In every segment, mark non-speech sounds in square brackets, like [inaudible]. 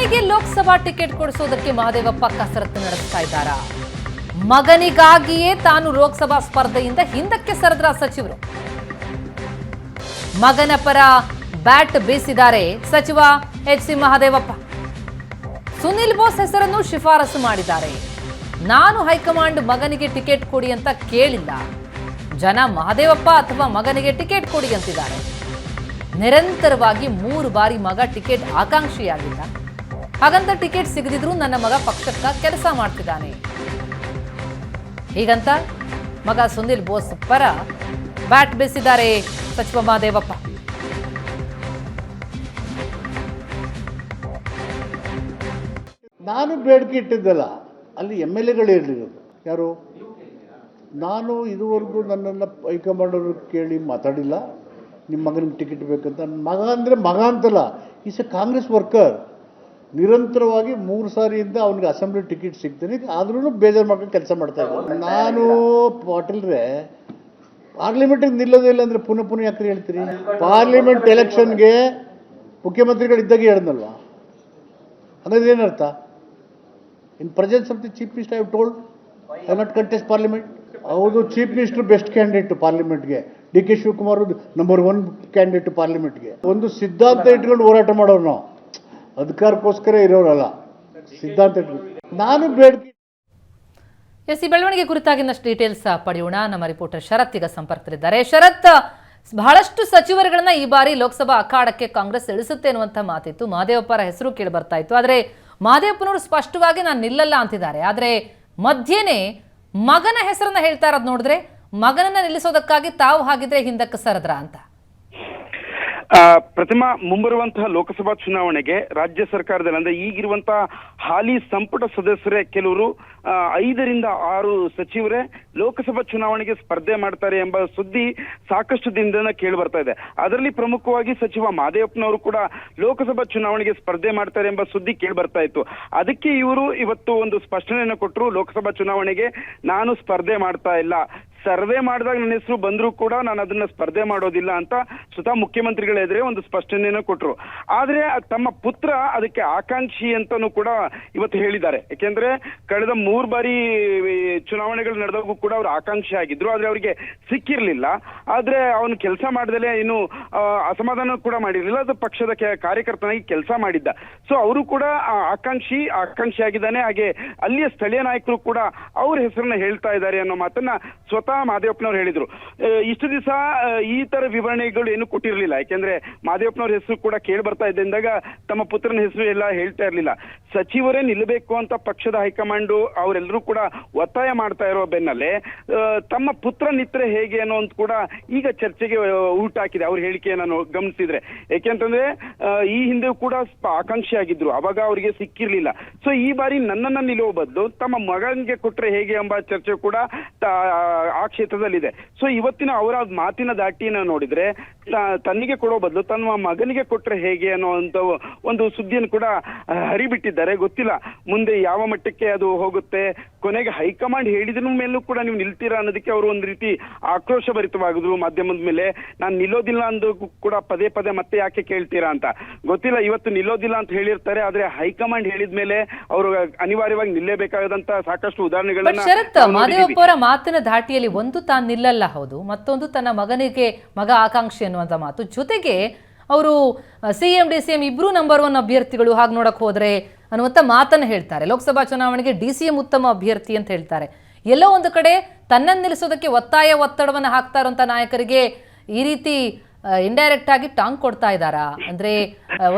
ಮಗನಿಗೆ ಲೋಕಸಭಾ ಟಿಕೆಟ್ ಕೊಡಿಸೋದಕ್ಕೆ ಮಹದೇವಪ್ಪ ಕಸರತ್ತು ನಡೆಸ್ತಾ ಇದ್ದಾರಾ? ಮಗನಿಗಾಗಿಯೇ ತಾನು ಲೋಕಸಭಾ ಸ್ಪರ್ಧೆಯಿಂದ ಹಿಂದಕ್ಕೆ ಸರಿದ್ರ ಸಚಿವರು. ಮಗನ ಪರ ಬ್ಯಾಟ್ ಬೀಸಿದ್ದಾರೆ ಸಚಿವ ಎಚ್ ಸಿ ಮಹದೇವಪ್ಪ. ಸುನಿಲ್ ಬೋಸ್ ಹೆಸರನ್ನು ಶಿಫಾರಸು ಮಾಡಿದ್ದಾರೆ. ನಾನು ಹೈಕಮಾಂಡ್ ಮಗನಿಗೆ ಟಿಕೆಟ್ ಕೊಡಿ ಅಂತ ಕೇಳಿಲ್ಲ. ಜನ ಮಹದೇವಪ್ಪ ಅಥವಾ ಮಗನಿಗೆ ಟಿಕೆಟ್ ಕೊಡಿ ಅಂತಿದ್ದಾರೆ. ನಿರಂತರವಾಗಿ ಮೂರು ಬಾರಿ ಮಗ ಟಿಕೆಟ್ ಆಕಾಂಕ್ಷಿಯಾಗಿದ್ದ ಹಾಗಂತ ಟಿಕೆಟ್ ಸಿಗದಿದ್ರು ನನ್ನ ಮಗ ಪಕ್ಷಕ್ಕ ಕೆಲಸ ಮಾಡ್ತಿದ್ದಾನೆ. ಹೀಗಂತ ಮಗ ಸುನಿಲ್ ಬೋಸ್ ಪರ ಬ್ಯಾಟ್ ಬೀಸಿದ್ದಾರೆ ಸಚಿವ ಮಹಾದೇವಪ್ಪ ನಾನು ಬೇಡಿಕೆ ಇಟ್ಟಿದ್ದಲ್ಲ, ಅಲ್ಲಿ ಎಂ ಎಲ್ ಎಗಳು ಇರಲಿರೋದು ಯಾರು? ನಾನು ಇದುವರೆಗೂ ನನ್ನನ್ನು ಹೈಕಮಾಂಡ್ ಅವರು ಕೇಳಿ ಮಾತಾಡಿಲ್ಲ. ನಿಮ್ಮ ಮಗನಿಗೆ ಟಿಕೆಟ್ ಬೇಕಂತ. ನನ್ನ ಮಗ ಅಂದರೆ ಮಗ ಅಂತಲ್ಲ ಈಸ್ ಎ ಕಾಂಗ್ರೆಸ್ ವರ್ಕರ್ ನಿರಂತರವಾಗಿ ಮೂರು ಸಾರಿಯಿಂದ ಅವನಿಗೆ ಅಸೆಂಬ್ಲಿ ಟಿಕೆಟ್ ಸಿಗ್ತೀನಿ. ಆದ್ರೂ ಬೇಜಾರು ಮಾಡ್ಕೊಂಡು ಕೆಲಸ ಮಾಡ್ತಾ ಇದ್ದೆ. ನಾನು ಪಾಟೀಲ್ರೆ, ಪಾರ್ಲಿಮೆಂಟಿಗೆ ನಿಲ್ಲೋದಿಲ್ಲ ಅಂದರೆ ಪುನಃ ಪುನಃ ಯಾಕೆ ಹೇಳ್ತೀರಿ? ಪಾರ್ಲಿಮೆಂಟ್ ಎಲೆಕ್ಷನ್ಗೆ ಮುಖ್ಯಮಂತ್ರಿಗಳು ಇದ್ದಾಗ ಹೇಳ್ದಲ್ವಾ? ಹಾಗಾದ್ರೆ ಏನರ್ಥ in presence of the chief minister I told I not contest parliament. ಹೌದು, chief minister best candidate ಪಾರ್ಲಿಮೆಂಟ್ಗೆ. D K Shivakumar number one candidate ಪಾರ್ಲಿಮೆಂಟ್ಗೆ. ಒಂದು ಸಿದ್ಧಾಂತ ಇಟ್ಕೊಂಡು ಹೋರಾಟ ಮಾಡೋರು ನಾವು. ಅಧಿಕಾರಕ್ಕೋಸ್ಕರ ಇರೋರಲ್ಲ. ಸಿದ್ಧಾಂತ ನಾನು ಬೇಡ್ತೀನಿ ಎಸ್ ಈ ಬೆಳವಣಿಗೆ ಕುರಿತಾಗಿನಷ್ಟು ಡೀಟೇಲ್ಸ್ ಪಡೆಯೋಣ. ನಮ್ಮ ರಿಪೋರ್ಟರ್ ಶರತ್ ಈಗ ಸಂಪರ್ಕದಲ್ಲಿದ್ದಾರೆ. ಶರತ್, ಬಹಳಷ್ಟು ಸಚಿವರುಗಳನ್ನ ಈ ಬಾರಿ ಲೋಕಸಭಾ ಅಖಾಡಕ್ಕೆ ಕಾಂಗ್ರೆಸ್ ಇಳಿಸುತ್ತೆ ಅನ್ನುವಂಥ ಮಾತಿತ್ತು. ಮಹದೇವಪ್ಪರ ಹೆಸರು ಕೇಳಿ ಬರ್ತಾ ಇತ್ತು. ಆದರೆ ಮಹದೇವಪ್ಪನವರು ಸ್ಪಷ್ಟವಾಗಿ ನಾನು ನಿಲ್ಲಲ್ಲ ಅಂತಿದ್ದಾರೆ. ಆದರೆ ಮಧ್ಯೆನೇ ಮಗನ ಹೆಸರನ್ನ ಹೇಳ್ತಾ ಇರೋದು ನೋಡಿದ್ರೆ ಮಗನನ್ನ ನಿಲ್ಲಿಸೋದಕ್ಕಾಗಿ ತಾವು ಹಾಗಿದ್ರೆ ಹಿಂದಕ್ಕೆ ಸರದ್ರ ಅಂತ. ಪ್ರತಿಮಾ ಮುಂಬರುವಂತಹ ಲೋಕಸಭಾ ಚುನಾವಣೆಗೆ ರಾಜ್ಯ ಸರ್ಕಾರದಲ್ಲಿ, ಅಂದ್ರೆ ಈಗಿರುವಂತಹ ಹಾಲಿ ಸಂಪುಟ ಸದಸ್ಯರೇ, ಕೆಲವರು ಐದರಿಂದ ಆರು ಸಚಿವರೇ ಲೋಕಸಭಾ ಚುನಾವಣೆಗೆ ಸ್ಪರ್ಧೆ ಮಾಡ್ತಾರೆ ಎಂಬ ಸುದ್ದಿ ಸಾಕಷ್ಟು ದಿನದಿಂದ ಕೇಳಿ ಬರ್ತಾ ಇದೆ. ಅದರಲ್ಲಿ ಪ್ರಮುಖವಾಗಿ ಸಚಿವ ಮಾದೇವಪ್ಪನವರು ಕೂಡ ಲೋಕಸಭಾ ಚುನಾವಣೆಗೆ ಸ್ಪರ್ಧೆ ಮಾಡ್ತಾರೆ ಎಂಬ ಸುದ್ದಿ ಕೇಳಿ ಬರ್ತಾ ಇತ್ತು. ಅದಕ್ಕೆ ಇವರು ಇವತ್ತು ಒಂದು ಸ್ಪಷ್ಟನೆಯನ್ನು ಕೊಟ್ಟರು, ಲೋಕಸಭಾ ಚುನಾವಣೆಗೆ ನಾನು ಸ್ಪರ್ಧೆ ಮಾಡ್ತಾ ಇಲ್ಲ. ಸರ್ವೆ ಮಾಡಿದಾಗ ನನ್ನ ಹೆಸರು ಬಂದರೂ ಕೂಡ ನಾನು ಅದನ್ನ ಸ್ಪರ್ಧೆ ಮಾಡೋದಿಲ್ಲ ಅಂತ ಸ್ವತಃ ಮುಖ್ಯಮಂತ್ರಿಗಳ ಎದುರೇ ಒಂದು ಸ್ಪಷ್ಟನೆಯನ್ನು ಕೊಟ್ಟರು ಆದ್ರೆ ತಮ್ಮ ಪುತ್ರ ಅದಕ್ಕೆ ಆಕಾಂಕ್ಷಿ ಅಂತಾನೂ ಕೂಡ ಇವತ್ತು ಹೇಳಿದ್ದಾರೆ. ಯಾಕೆಂದ್ರೆ ಕಳೆದ ಮೂರ್ ಬಾರಿ ಚುನಾವಣೆಗಳು ನಡೆದಾಗೂ ಕೂಡ ಅವರು ಆಕಾಂಕ್ಷಿ ಆಗಿದ್ರು. ಆದ್ರೆ ಅವರಿಗೆ ಸಿಕ್ಕಿರ್ಲಿಲ್ಲ. ಆದ್ರೆ ಅವನು ಕೆಲಸ ಮಾಡ್ದಲೇ ಏನು ಅಸಮಾಧಾನ ಕೂಡ ಮಾಡಿರಲಿಲ್ಲ. ಅದು ಪಕ್ಷದ ಕಾರ್ಯಕರ್ತನಾಗಿ ಕೆಲಸ ಮಾಡಿದ್ದ. ಸೊ ಅವರು ಕೂಡ ಆಕಾಂಕ್ಷಿ ಆಕಾಂಕ್ಷಿ ಆಗಿದ್ದಾನೆ. ಹಾಗೆ ಅಲ್ಲಿಯ ಸ್ಥಳೀಯ ನಾಯಕರು ಕೂಡ ಅವ್ರ ಹೆಸರನ್ನ ಹೇಳ್ತಾ ಇದ್ದಾರೆ ಅನ್ನೋ ಮಾತನ್ನ ಸ್ವತಃ ಮಾದೇವಪ್ಪನವ್ರು ಹೇಳಿದ್ರು. ಇಷ್ಟು ದಿವಸ ಈ ತರ ವಿವರಣೆಗಳು ಏನು ಕೊಟ್ಟಿರಲಿಲ್ಲ ಯಾಕೆಂದ್ರೆ ಮಾದೇವಪ್ಪನವ್ರ ಹೆಸರು ಕೂಡ ಕೇಳಿ ಬರ್ತಾ ಇದ್ದಂದಾಗ ತಮ್ಮ ಪುತ್ರನ ಹೆಸರು ಎಲ್ಲ ಹೇಳ್ತಾ ಇರ್ಲಿಲ್ಲ. ಸಚಿವರೇ ನಿಲ್ಲಬೇಕು ಅಂತ ಪಕ್ಷದ ಹೈಕಮಾಂಡ್ ಅವರೆಲ್ಲರೂ ಕೂಡ ಒತ್ತಾಯ ಮಾಡ್ತಾ ಇರೋ ಬೆನ್ನಲ್ಲೇ ತಮ್ಮ ಪುತ್ರ ನಿತ್ರೆ ಹೇಗೆ ಅನ್ನೋ ಅಂತ ಕೂಡ ಈಗ ಚರ್ಚೆಗೆ ಊಟ ಹಾಕಿದೆ. ಅವ್ರ ಹೇಳಿಕೆಯನ್ನು ನಾನು ಗಮನಿಸಿದ್ರೆ. ಯಾಕೆಂತಂದ್ರೆ ಈ ಹಿಂದೆ ಕೂಡ ಆಕಾಂಕ್ಷಿ ಆಗಿದ್ರು ಅವಾಗ ಅವರಿಗೆ ಸಿಕ್ಕಿರ್ಲಿಲ್ಲ. ಸೊ ಈ ಬಾರಿ ನನ್ನನ್ನ ನಿಲ್ಲುವ ಬದಲು ತಮ್ಮ ಮಗನಿಗೆ ಕೊಟ್ರೆ ಹೇಗೆ ಎಂಬ ಚರ್ಚೆ ಕೂಡ ಆ ಕ್ಷೇತ್ರದಲ್ಲಿದೆ. ಸೊ ಇವತ್ತಿನ ಅವರ ಮಾತಿನ ದಾಟಿನ ನೋಡಿದ್ರೆ ತನ್ನಿಗೆ ಕೊಡೋ ಬದಲು ತನ್ನ ಮಗನಿಗೆ ಕೊಟ್ರೆ ಹೇಗೆ ಅನ್ನೋ ಒಂದು ಸುದ್ದಿಯನ್ನು ಕೂಡ ಆ, ಹರಿಬಿಟ್ಟಿದ್ದಾರೆ ಗೊತ್ತಿಲ್ಲ. ಮುಂದೆ ಯಾವ ಮಟ್ಟಕ್ಕೆ ಅದು ಹೋಗುತ್ತೆ? ಕೊನೆಗೆ ಹೈಕಮಾಂಡ್ ಹೇಳಿದ್ರ ಮೇಲೂ ಕೂಡ ನೀವು ನಿಲ್ತೀರಾ ಅನ್ನೋದಕ್ಕೆ ಅವರು ಒಂದು ರೀತಿ ಆಕ್ರೋಶ ಭರಿತವಾಗಿದ್ರು ಮಾಧ್ಯಮದ ಮೇಲೆ. ನಾನು ನಿಲ್ಲೋದಿಲ್ಲ ಅಂದು ಕೂಡ ಪದೇ ಪದೇ ಮತ್ತೆ ಯಾಕೆ ಕೇಳ್ತೀರಾ ಅಂತ. ಗೊತ್ತಿಲ್ಲ ಇವತ್ತು ನಿಲ್ಲೋದಿಲ್ಲ ಅಂತ ಹೇಳಿರ್ತಾರೆ ಆದ್ರೆ ಹೈಕಮಾಂಡ್ ಹೇಳಿದ ಮೇಲೆ ಅವರು ಅನಿವಾರ್ಯವಾಗಿ ನಿಲ್ಲೇಬೇಕಾದಂತ ಸಾಕಷ್ಟು ಉದಾಹರಣೆಗಳನ್ನ ಶರತ್ ಅವರ ಮಾತಿನ ಧಾಟಿಯಲ್ಲಿ ಒಂದು ತಾನು ನಿಲ್ಲಲ್ಲ ಹೌದು. ಮತ್ತೊಂದು ತನ್ನ ಮಗನಿಗೆ ಮಗ ಆಕಾಂಕ್ಷಿ ಅನ್ನುವಂತ ಮಾತು. ಜೊತೆಗೆ ಅವರು C M D C M ಇಬ್ಬರೂ ನಂಬರ್ ಒನ್ ಅಭ್ಯರ್ಥಿಗಳು ಹಾಗೆ ನೋಡಕ್ಕೆ ಹೋದ್ರೆ ಅನ್ನುವಂಥ ಮಾತನ್ನು ಹೇಳ್ತಾರೆ. ಲೋಕಸಭಾ ಚುನಾವಣೆಗೆ ಡಿ ಸಿ ಎಂ ಉತ್ತಮ ಅಭ್ಯರ್ಥಿ ಅಂತ ಹೇಳ್ತಾರೆ. ಎಲ್ಲೋ ಒಂದು ಕಡೆ ತನ್ನನ್ನು ನಿಲ್ಲಿಸೋದಕ್ಕೆ ಒತ್ತಾಯ, ಒತ್ತಡವನ್ನು ಹಾಕ್ತಾ ಇರುವಂಥ ನಾಯಕರಿಗೆ ಈ ರೀತಿ ಇಂಡೈರೆಕ್ಟ್ ಆಗಿ ಟಾಂಗ್ ಕೊಡ್ತಾ ಇದ್ದಾರಾ? ಅಂದ್ರೆ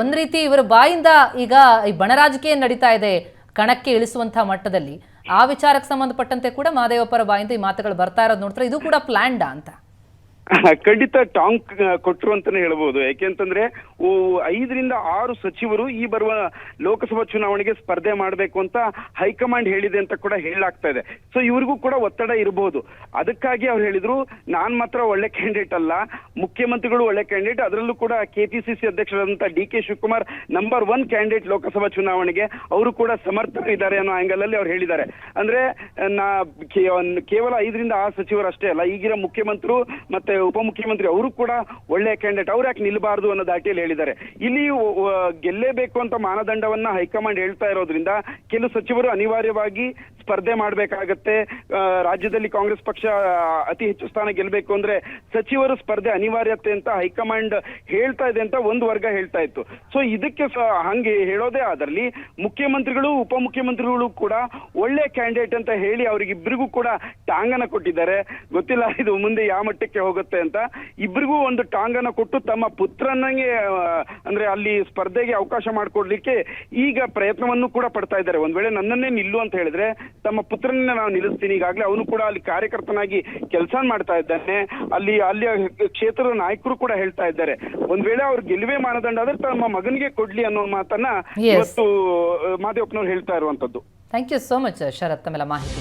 ಒಂದು ರೀತಿ ಇವರ ಬಾಯಿಂದ ಈಗ ಈ ಬಣರಾಜಕೀಯ ನಡೀತಾ ಇದೆ ಕಣಕ್ಕೆ ಇಳಿಸುವಂಥ ಮಟ್ಟದಲ್ಲಿ. ಆ ವಿಚಾರಕ್ಕೆ ಸಂಬಂಧಪಟ್ಟಂತೆ ಕೂಡ ಮಹದೇವಪ್ಪರ ಬಾಯಿಂದ ಈ ಮಾತುಗಳು ಬರ್ತಾ ಇರೋದು ನೋಡ್ತಾರೆ. ಇದು ಕೂಡ ಪ್ಲ್ಯಾಂಡಾ ಅಂತ. [laughs] ಖಂಡಿತ ಟಾಂಗ್ ಕೊಟ್ರು ಅಂತಾನೆ ಹೇಳ್ಬೋದು. ಯಾಕೆಂತಂದ್ರೆ ಐದರಿಂದ ಆರು ಸಚಿವರು ಈ ಬರುವ ಲೋಕಸಭಾ ಚುನಾವಣೆಗೆ ಸ್ಪರ್ಧೆ ಮಾಡಬೇಕು ಅಂತ ಹೈಕಮಾಂಡ್ ಹೇಳಿದೆ ಅಂತ ಕೂಡ ಹೇಳಲಾಗ್ತಾ ಇದೆ. ಸೊ ಇವ್ರಿಗೂ ಕೂಡ ಒತ್ತಡ ಇರಬಹುದು ಅದಕ್ಕಾಗಿ ಅವ್ರು ಹೇಳಿದ್ರು, ನಾನ್ ಮಾತ್ರ ಒಳ್ಳೆ ಕ್ಯಾಂಡಿಡೇಟ್ ಅಲ್ಲ, ಮುಖ್ಯಮಂತ್ರಿಗಳು ಒಳ್ಳೆ ಕ್ಯಾಂಡಿಡೇಟ್, ಅದರಲ್ಲೂ ಕೂಡ KPCC ಅಧ್ಯಕ್ಷರಾದಂತಹ D K Shivakumar number one candidate Lok Sabha ಚುನಾವಣೆಗೆ ಅವರು ಕೂಡ ಸಮರ್ಥರಿದ್ದಾರೆ ಅನ್ನೋ ಆಂಗಲ್ ಅಲ್ಲಿ ಅವ್ರು ಹೇಳಿದ್ದಾರೆ. ಅಂದ್ರೆ, ನಾ ಕೇವಲ ಐದರಿಂದ ಆರು ಸಚಿವರು ಅಷ್ಟೇ ಅಲ್ಲ, ಈಗಿನ ಮುಖ್ಯಮಂತ್ರಿ ಮತ್ತೆ ಮತ್ತೆ ಉಪಮುಖ್ಯಮಂತ್ರಿ ಅವರು ಕೂಡ ಒಳ್ಳೆ ಕ್ಯಾಂಡಿಡೇಟ್ ಅವ್ರು ಯಾಕೆ ನಿಲ್ಬಾರ್ದು ಅನ್ನೋ ದಾಟಿಯಲ್ಲಿ ಹೇಳಿದ್ದಾರೆ. ಇಲ್ಲಿ ಗೆಲ್ಲೇಬೇಕು ಅಂತ ಮಾನದಂಡವನ್ನ ಹೈಕಮಾಂಡ್ ಹೇಳ್ತಾ ಇರೋದ್ರಿಂದ ಕೆಲವು ಸಚಿವರು ಅನಿವಾರ್ಯವಾಗಿ ಸ್ಪರ್ಧೆ ಮಾಡಬೇಕಾಗತ್ತೆ. ರಾಜ್ಯದಲ್ಲಿ ಕಾಂಗ್ರೆಸ್ ಪಕ್ಷ ಅತಿ ಹೆಚ್ಚು ಸ್ಥಾನ ಗೆಲ್ಲಬೇಕು ಅಂದ್ರೆ ಸಚಿವರು ಸ್ಪರ್ಧೆ ಅನಿವಾರ್ಯತೆ ಅಂತ ಹೈಕಮಾಂಡ್ ಹೇಳ್ತಾ ಇದೆ ಅಂತ ಒಂದು ವರ್ಗ ಹೇಳ್ತಾ ಇತ್ತು. ಸೊ ಇದಕ್ಕೆ ಹಂಗೆ ಹೇಳೋದೇ ಆದಲ್ಲಿ ಮುಖ್ಯಮಂತ್ರಿಗಳು, ಉಪಮುಖ್ಯಮಂತ್ರಿಗಳು ಕೂಡ ಒಳ್ಳೆ ಕ್ಯಾಂಡಿಡೇಟ್ ಅಂತ ಹೇಳಿ ಅವರಿಗಿಬ್ಬರಿಗೂ ಕೂಡ ಟಾಂಗನ ಕೊಟ್ಟಿದ್ದಾರೆ. ಗೊತ್ತಿಲ್ಲ, ಇದು ಮುಂದೆ ಯಾವ ಮಟ್ಟಕ್ಕೆ ಹೋಗುತ್ತೆ ಅಂತ ಇಬ್ಬರಿಗೂ ಒಂದು ಟಾಂಗನ ಕೊಟ್ಟು ತಮ್ಮ ಪುತ್ರನಿಗೆ ಅಂದ್ರೆ ಅಲ್ಲಿ ಸ್ಪರ್ಧೆಗೆ ಅವಕಾಶ ಮಾಡಿಕೊಡ್ಲಿಕ್ಕೆ ಈಗ ಪ್ರಯತ್ನವನ್ನು ಕೂಡ ಪಡ್ತಾ ಇದ್ದಾರೆ. ಒಂದ್ ವೇಳೆ ನನ್ನನ್ನೇ ನಿಲ್ಲು ಅಂತ ಹೇಳಿದ್ರೆ ತಮ್ಮ ಪುತ್ರನನ್ನ ನಾವು ನಿಲ್ಲಿಸ್ತೀನಿ. ಈಗಾಗಲೇ ಅವನು ಕೂಡ ಅಲ್ಲಿ ಕಾರ್ಯಕರ್ತನಾಗಿ ಕೆಲಸ ಮಾಡ್ತಾ ಇದ್ದಾನೆ. ಅಲ್ಲಿ ಅಲ್ಲಿಯ ಕ್ಷೇತ್ರದ ನಾಯಕರು ಕೂಡ ಹೇಳ್ತಾ ಇದ್ದಾರೆ. ಒಂದ್ ವೇಳೆ ಅವ್ರು ಗೆಲುವೆ ಮಾನದಂಡ ಆದ್ರೆ ತಮ್ಮ ಮಗನಿಗೆ ಕೊಡ್ಲಿ ಅನ್ನೋ ಮಾತನ್ನ. ಇವತ್ತು ಮಾದೇವಪ್ಪನವ್ರು ಹೇಳ್ತಾ ಇರುವಂತದ್ದು thank you so much Sharath ತಮ್ಮೆಲ್ಲ ಮಾಹಿತಿ.